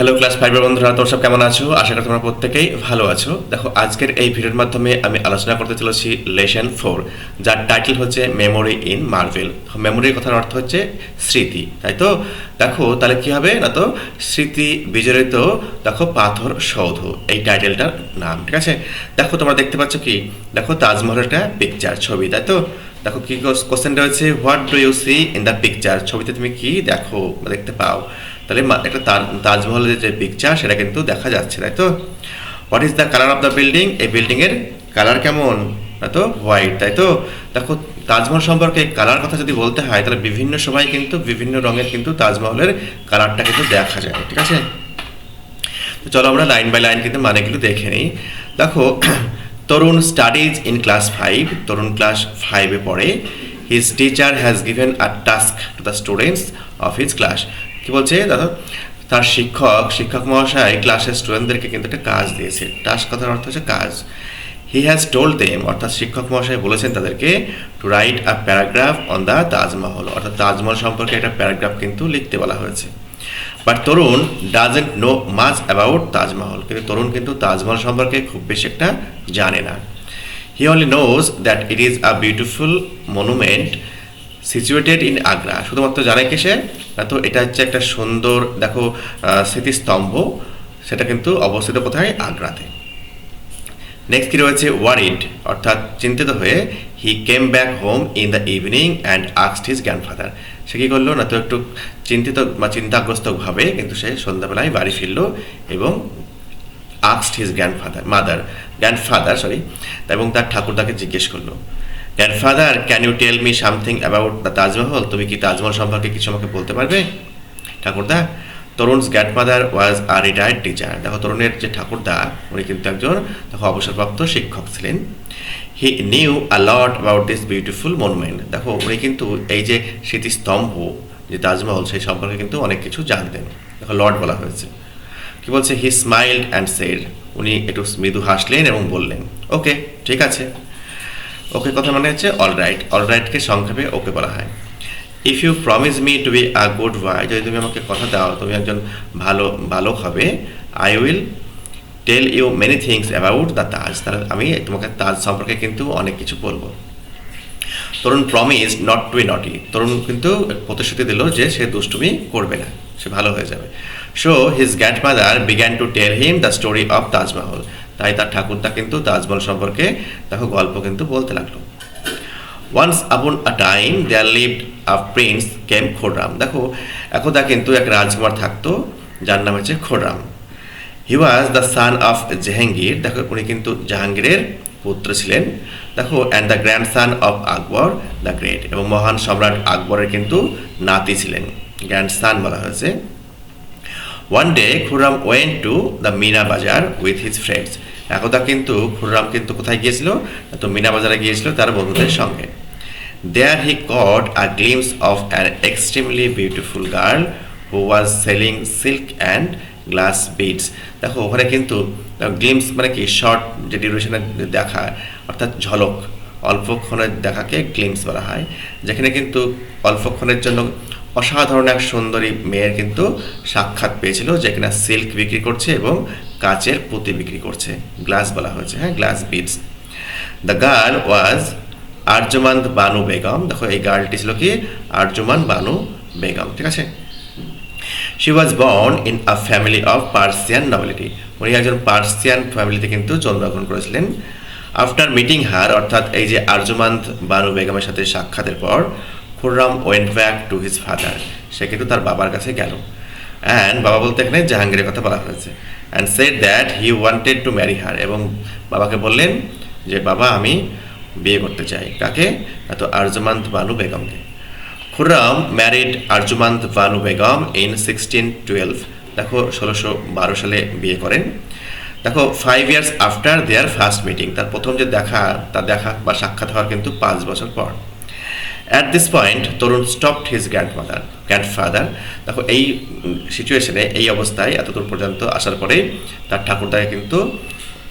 Hello class ফাইভের বন্ধুরা, তোমরা সব কেমন আছো? আশা করি তোমরা প্রত্যেকেই ভালো আছো। দেখো, আজকের এই ভিডিওর মাধ্যমে আমি আলোচনা করতে চলেছি লেসন ফোর যার টাইটেল হচ্ছে মেমোরি ইন মার্ভেল মেমোরির কথার অর্থ হচ্ছে স্মৃতি, তাই তো? দেখো, তাহলে কি হবে না তো? স্মৃতি বিজড়িত, দেখো, পাথর সৌধ, এই টাইটেলটার নাম, ঠিক আছে? দেখো, তোমরা দেখতে পাচ্ছ কি? দেখো, তাজমহলের একটা পিকচার ছবি, তাই তো? দেখো, কি কোশ্চেনটা হচ্ছে what do you see in the picture ছবিতে তুমি কি দেখো দেখতে পাও? তাহলে একটা তাজ- তাজমহলের যে পিকচার সেটা কিন্তু দেখা যাচ্ছে, তাই তো? What is the colour of the building এই বিল্ডিংয়ের কালার কেমন? তাই তো? হোয়াইট তাই তো? দেখো, তাজমহল সম্পর্কে কালার কথা যদি বলতে হয়, তাহলে বিভিন্ন সময় কিন্তু বিভিন্ন রঙের কিন্তু তাজমহলের কালারটা কিন্তু দেখা যায়, ঠিক আছে? তো চলো আমরা লাইন বাই লাইন কিন্তু মানেগুলো দেখে নিই। দেখো, Tarun studies in class five Tarun class ফাইভে পড়ে। His teacher has given a task to the students of his class কি বলছে? দাদা তার শিক্ষক শিক্ষক মহাশয়, ক্লাসের স্টুডেন্টদেরকে কিন্তু একটা কাজ দিয়েছে। টাস্ক কথার অর্থ হচ্ছে কাজ। হি হ্যাজ টোল্ড দেম অর্থাৎ শিক্ষক মহাশয় বলেছেন তাদেরকে to write a paragraph on the Taj Mahal. অর্থাৎ তাজমহল সম্পর্কে একটা প্যারাগ্রাফ কিন্তু লিখতে বলা হয়েছে। But Tarun doesn't know much about Taj Mahal. কিন্তু তরুণ কিন্তু তাজমহল সম্পর্কে খুব বেশি একটা জানে না। He only knows that it is a beautiful monument situated in Agra শুধুমাত্র জানে কি সে না তো এটা হচ্ছে একটা সুন্দর, দেখো স্মৃতিস্তম্ভ। সেটা কিন্তু অবস্থিত কোথায়? আগ্রাতে। নেক্সট কি রয়েছে? ওয়ারিড অর্থাৎ চিন্তিত হয়ে he came back home in the evening and আক্সড his grandfather সে কী করল? না তো একটু চিন্তিত বা চিন্তাগ্রস্তভাবে কিন্তু সে সন্ধ্যাবেলায় বাড়ি ফিরলো এবং আক্সড his grandfather mother grandfather sorry এবং তার ঠাকুরদাকে জিজ্ঞেস করল। Grandfather can you tell me something about the Taj Mahal তুমি কি তাজমহল সম্পর্কে কিছু আমাকে বলতে পারবে? ঠাকুরদা Tarun's grandfather was a retired teacher দেখো, তরুণের যে ঠাকুরদা, উনি কিন্তু একজন, দেখো, অবসরপ্রাপ্ত শিক্ষক ছিলেন। He knew a lot about this beautiful monument দেখো, উনি কিন্তু এই যে স্মৃতিস্তম্ভ, যে তাজমহল সেই সম্পর্কে কিন্তু অনেক কিছু জানতেন। দেখো, লর্ড বলা হয়েছে। কি বলছে? হি স্মাইল্ড অ্যান্ড সেড উনি একটু মৃদু হাসলেন এবং বললেন ওকে ঠিক আছে। ওকে কথা মানে হচ্ছে অল রাইট অল রাইটকে সংক্ষেপে ওকে বলা হয়। If you promise me to be a good boy যদি তুমি আমাকে কথা দাও, তুমি একজন ভালো, বালক হবে I will tell you many things about the Taj তাহলে আমি তোমাকে তাজ সম্পর্কে কিন্তু অনেক কিছু বলব। Tarun promise not to be naughty Tarun কিন্তু প্রতিশ্রুতি দিল যে সে দুষ্টুমি করবে না, সে ভালো হয়ে যাবে। So his grandmother began to tell him the story of Taj Mahal তাই তার ঠাকুরদা কিন্তু তাজমহল সম্পর্কে দেখো গল্প কিন্তু বলতে লাগল। Once upon a time there lived a prince came Khurram দেখো, একদা কিন্তু এক রাজকুমার থাকতো, যার নাম হচ্ছে Khurram he was the son of Jahangir. দেখো, উনি কিন্তু জাহাঙ্গীরের পুত্র ছিলেন। দেখো and the grandson of Akbar the great এবং মহান সম্রাট আকবরের কিন্তু নাতি ছিলেন। গ্র্যান্ড সান বলা হয়েছে। One day Khurram went to the Meena Bazaar with his friends একদা কিন্তু খুররাম কিন্তু কোথায় গিয়েছিল? তো মিনা বাজারে গিয়েছিল তার বন্ধুদের সঙ্গে। There he caught a glimpse of an extremely beautiful girl who was selling silk and glass beads দেখো, ওখানে কিন্তু গ্লিমস মানে কি? শর্ট যে ডিউরেশনে দেখা, অর্থাৎ ঝলক। অল্পক্ষণের দেখাকে গ্লিমস বলা হয়। যেখানে কিন্তু অল্পক্ষণের জন্য অসাধারণ এক সুন্দরী মেয়ের কিন্তু সাক্ষাৎ পেয়েছিল যেখানে সিল্ক বিক্রি করছে এবং কাচের পুঁতি বিক্রি করছে। গ্লাস বলা হয়েছে হ্যাঁ glass beads the girl was Arjumand Banu Begum দেখো, এই গার্লটি ছিল কি? আর্যমান বানু বেগম ঠিক আছে? She was born in a family of Persian nobility উনি একজন পার্সিয়ান ফ্যামিলিতে কিন্তু জন্মগ্রহণ করেছিলেন। আফটার মিটিং হার অর্থাৎ এই যে আর্যমান্ত বানু বেগমের সাথে সাক্ষাতের পর Khurram went back to his father সে কিন্তু তার বাবার কাছে গেল। অ্যান্ড বাবা বলতে এখানে জাহাঙ্গীরের কথা বলা হয়েছে। And said that he wanted to marry her এবং বাবাকে বললেন যে, বাবা, আমি বিয়ে করতে চাই। কাকে? তো আর্যমান্ত বানু বেগমকে। Khurram married Arjumand Banu Begum in sixteen twelve দেখো, ষোলোশো বারো সালে বিয়ে করেন। দেখো five years after their first meeting তার প্রথম যে দেখা, তার দেখা বা সাক্ষাৎ হওয়ার কিন্তু পাঁচ বছর পর। At this point Tarun stopped his grandmother grandfather দেখো এই সিচুয়েশনে এই অবস্থায় এতদূর পর্যন্ত আসার পরে তার ঠাকুরদাকে কিন্তু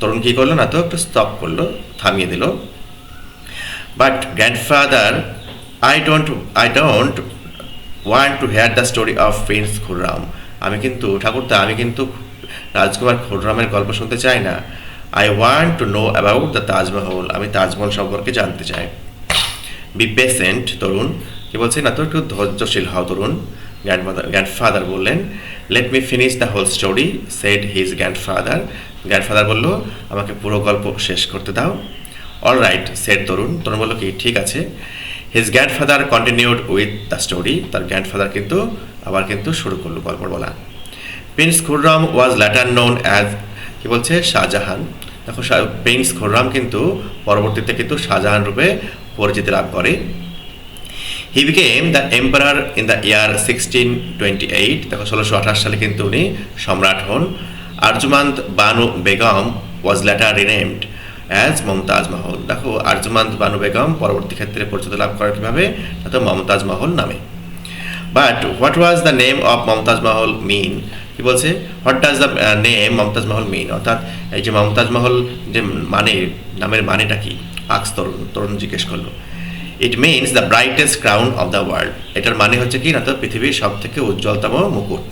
তরুণ কী করল না তো একটু স্টপ করল থামিয়ে দিল। But grandfather, I don't, I don't want to hear the story of Prince Khurram আমি কিন্তু ঠাকুরদা আমি কিন্তু রাজকুমার খুররামের গল্প শুনতে চাই না। I want to know about the Taj Mahal আমি তাজমহল সম্পর্কে জানতে চাই। Be patient Tarun. কি বলছে না তো একটু ধৈর্যশীল হও তরুণ গ্র্যান্ডমাদার গ্র্যান্ডফাদার বললেন let me finish the whole story said his grandfather grandfather বলল, আমাকে পুরো গল্প শেষ করতে দাও। All right said Tarun. Tarun বলল কি ঠিক আছে। His grandfather continued with the story তার গ্র্যান্ডফাদার কিন্তু আবার কিন্তু শুরু করল গল্প বলা। Prince Khurram was later known as কি বলছে শাহজাহান দেখো প্রিন্স খুররাম কিন্তু পরবর্তীতে কিন্তু শাহজাহান রূপে পরিচিতি লাভ করে। He became the emperor in the year sixteen twenty eight দেখো ষোলোশো আঠাশ সালে কিন্তু উনি সম্রাট হন। Arjumand Banu Begum was later renamed as Mumtaz Mahal দেখো আর্জুমান্ত বানু বেগম পরবর্তী ক্ষেত্রে পরিচিত লাভ করে কীভাবে? তো মমতাজ মহল নামে। But what was the name of Mumtaz Mahal mean কি বলছে? What does the name Mumtaz Mahal mean অর্থাৎ এই যে মমতাজ মহল যে মানে নামের মানেটা কি? আক্স তরুণ তরুণ জিজ্ঞেস করল। It means the brightest crown of the world এটার মানে হচ্ছে কি না? তো পৃথিবীর সব থেকে উজ্জ্বলতম মুকুট।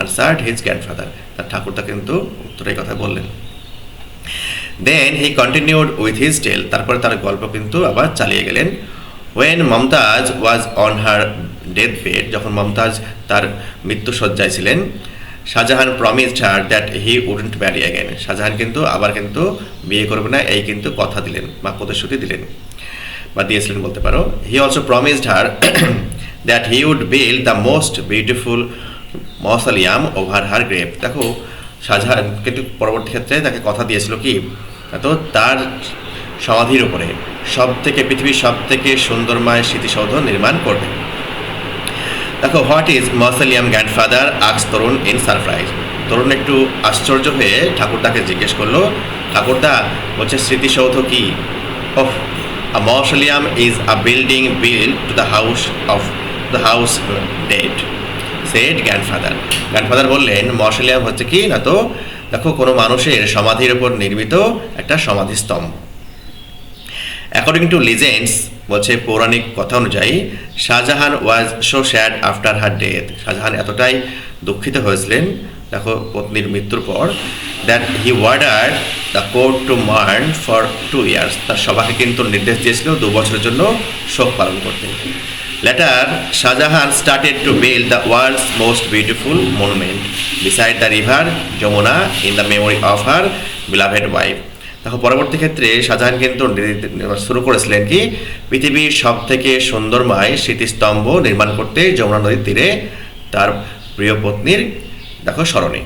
আনসার্ড হিজ গ্র্যান্ডফাদার তার ঠাকুরটা কিন্তু উত্তরে কথা বললেন। Then he continued with his tale তারপরে তার গল্প কিন্তু আবার চালিয়ে গেলেন। When Mumtaz was on her death bed যখন মমতাজ তার মৃত্যুসজ্জায় ছিলেন Shah Jahan promised her that he wouldn't marry again Shah Jahan কিন্তু আবার কিন্তু বিয়ে করবে না। এই কিন্তু কথা দিলেন। বা প্রতিশ্রুতি দিলেন। বা দিয়েছিলেন বলতে পারো। He also promised her that he would build the most beautiful mausoleum over her grave দেখো, শাহজাহান কিন্তু পরবর্তী ক্ষেত্রে তাকে কথা দিয়েছিল কি? তো তার সমাধির উপরে সব থেকে পৃথিবীর সব থেকে সুন্দরময় স্মৃতিসৌধ নির্মাণ করবে। দেখো হোয়াট ইজ মসালিয়াম গ্র্যান্ডফাদার আক্স তরুণ ইন সারপ্রাইজ তরুণ একটু আশ্চর্য হয়ে ঠাকুরদাকে জিজ্ঞেস করল, ঠাকুরদা, বলছে স্মৃতিসৌধ কি? ওহ a mausoleum is a building build to the house of the house dead said grandfather grandfather বললেন মৌসলিয়াম হচ্ছে কি? না তো, দেখো, কোনো মানুষের সমাধির উপর নির্মিত একটা সমাধিস্তম্ভ। অ্যাকর্ডিং টু লিজেন্ডস বলছে পৌরাণিক কথা অনুযায়ী, Shah Jahan was so sad after her death Shah Jahan এতটাই দুঃখিত হয়েছিলেন দেখো, পত্নীর মৃত্যুর পর that he ordered the court to mourn for two years তার সভাকে কিন্তু নির্দেশ দিয়েছিল দু বছরের জন্য শোক পালন করতে। Later Shah Jahan started to build the world's most beautiful monument beside the river Yamuna in the memory of her beloved wife দেখো, পরবর্তী ক্ষেত্রে শাহজাহান কিন্তু শুরু করেছিলেন কি, পৃথিবীর সব থেকে সুন্দরময় স্মৃতিস্তম্ভ নির্মাণ করতে যমুনা নদীর তীরে তার প্রিয় পত্নীর দেখো স্মরণে।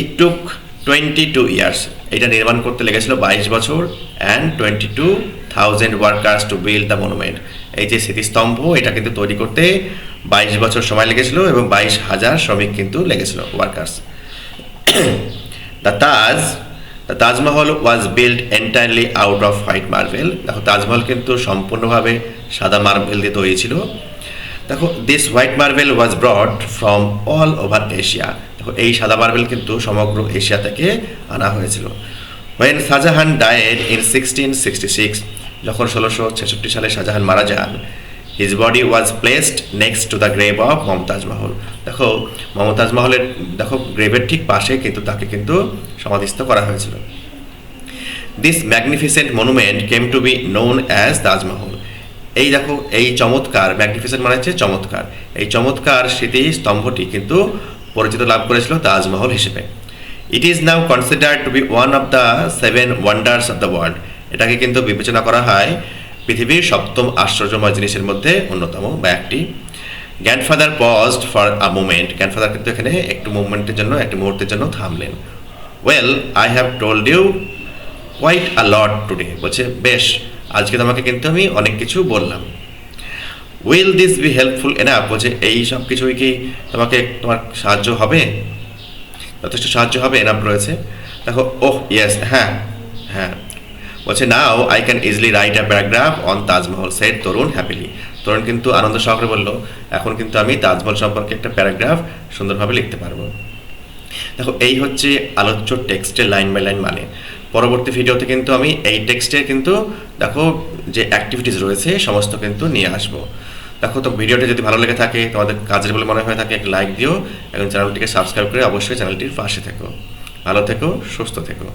It took twenty two years এটা নির্মাণ করতে লেগেছিল বাইশ বছর and twenty two thousand workers to build the monument এই যে স্মৃতিস্তম্ভ, এটা কিন্তু তৈরি করতে বাইশ বছর সময় লেগেছিল এবং বাইশ হাজার শ্রমিক কিন্তু লেগেছিল workers the Taj the Taj Mahal was build entirely out of white marble দেখো তাজমহল কিন্তু সম্পূর্ণভাবে সাদা মার্বেল দিয়ে তৈরি ছিল। দেখো this white marble was brought from all over Asia দেখো, এই সাদা মার্বেল কিন্তু সমগ্র এশিয়া থেকে আনা হয়েছিল। When Shah Jahan died in sixteen sixty six যখন ষোলোশো ছেষট্টি সালে শাহজাহান মারা যান his body was placed next to the grave of Mumtaz Mahal দেখো মমতাজ মহলের দেখো গ্রেভের ঠিক পাশে কিন্তু তাকে কিন্তু সমাধিস্থ করা হয়েছিল। This magnificent monument came to be known as Taj Mahal এই দেখো, এই চমৎকার ম্যাগনিফিসেন্ট মানে হচ্ছে চমৎকার। এই চমৎকার স্মৃতি স্তম্ভটি কিন্তু পরিচিত লাভ করেছিল তাজমহল হিসেবে। It is now considered to be one of the seven wonders of the world এটাকে কিন্তু বিবেচনা করা হয় পৃথিবীর সপ্তম আশ্চর্যময় জিনিসের মধ্যে অন্যতম বা একটি। Grandfather paused for a moment grandfather কিন্তু এখানে একটু মুভমেন্টের জন্য, একটি মুহূর্তের জন্য থামলেন। Well I have told you quite a lot today বলছে, বেশ আজকে তোমাকে কিন্তু আমি অনেক কিছু বললাম। Will this be helpful enough বলছে, এই সব কিছুই কি তোমাকে, তোমার সাহায্য হবে? যথেষ্ট সাহায্য হবে এনাফ রয়েছে? দেখো, ওহ ইয়েস হ্যাঁ হ্যাঁ। বলছে now I can easily write a paragraph on Taj Mahal said Tarun happily Tarun কিন্তু আনন্দ সহকারে বলল, এখন কিন্তু আমি তাজমহল সম্পর্কে একটা প্যারাগ্রাফ সুন্দরভাবে লিখতে পারব। দেখো, এই হচ্ছে আলোচ্য টেক্সটের লাইন বাই লাইন মানে। পরবর্তী ভিডিওতে কিন্তু আমি এই টেক্সটে কিন্তু দেখো যে অ্যাক্টিভিটিস রয়েছে সমস্ত কিন্তু নিয়ে আসব। দেখো তো ভিডিওটি যদি ভালো লেগে থাকে, তোমাদের কাজের বলে মনে হয়ে থাকে, একটা লাইক দিও এবং চ্যানেলটিকে সাবস্ক্রাইব করে অবশ্যই চ্যানেলটির পাশে থেকো। ভালো থেকো, সুস্থ থেকো।